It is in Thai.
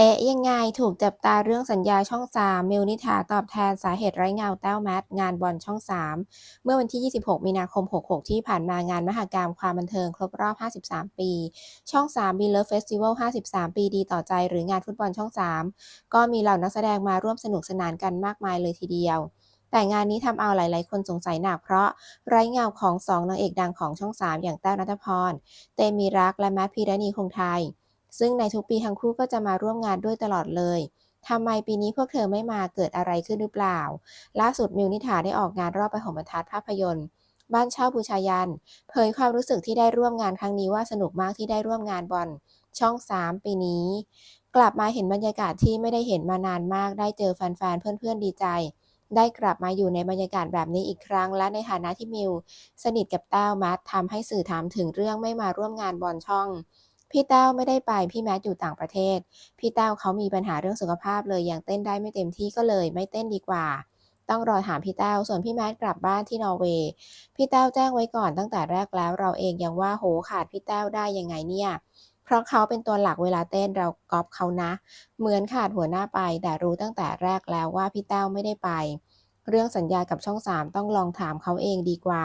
เอ๊ะยังไงถูกจับตาเรื่องสัญญาช่อง 3 มิวนิษฐาตอบแทนสาเหตุไร้เงาแต้วแมทงานบอลช่อง 3 เมื่อวันที่ 26 มีนาคม 66 ที่ผ่านมางานมหกรรมความบันเทิงครบรอบ 53 ปี ช่อง 3 b ีเลิฟเฟสติวัล53 ปีดีต่อใจหรืองานฟุตบอลช่อง 3 ก็มีเหล่านักแสดงมาร่วมสนุกสนานกันมากมายเลยทีเดียว แต่งานนี้ทำเอาหลาย ๆ คนสงสัยหนักเพราะไร้เงาของสองนางเอกดังของช่อง 3 อย่างแต้วนัทพร เตมีรักและแมทพีรณีคงไทย ซึ่งในทุกปีทั้งคู่ก็จะมาร่วมงานด้วยตลอดเลยทำไมปีนี้พวกเธอไม่มาเกิดอะไรขึ้นหรือเปล่า ล่าสุดมิวนิถาได้ออกงานรอบประมบรรทัดภาพยนตร์ บ้านเช่าบูชายัน เผยความรู้สึกที่ได้ร่วมงานครั้งนี้ว่าสนุกมากที่ได้ร่วมงานบอลช่อง 3 ปีนี้ กลับมาเห็นบรรยากาศที่ไม่ได้เห็นมานานมาก ได้เจอแฟนๆ เพื่อนๆ ดีใจ ได้กลับมาอยู่ในบรรยากาศแบบนี้อีกครั้ง และในฐานะที่มิว สนิทกับแต้วแมททำให้สื่อถามถึงเรื่องไม่มาร่วมงานบอลช่อง พี่แต้วไม่ได้ไปพี่แมทอยู่ต่างประเทศ พี่แต้วเขามีปัญหาเรื่องสุขภาพเลยยังเต้นได้ไม่เต็มที่ก็เลยไม่เต้นดีกว่า ต้องรอถามพี่แต้วส่วนพี่แมทกลับบ้านที่นอร์เวย์พี่แต้วแจ้งไว้ก่อนตั้งแต่แรกแล้วเราเองยังว่าโหขาดพี่แต้วได้ยังไงเนี่ยเพราะเขาเป็นตัวหลักเวลาเต้นเราก๊อปเขานะ เหมือนขาดหัวหน้าไป แต่รู้ตั้งแต่แรกแล้วว่าพี่แต้วไม่ได้ไป เรื่องสัญญากับช่อง 3 ต้องลองถามเขาเองดีกว่า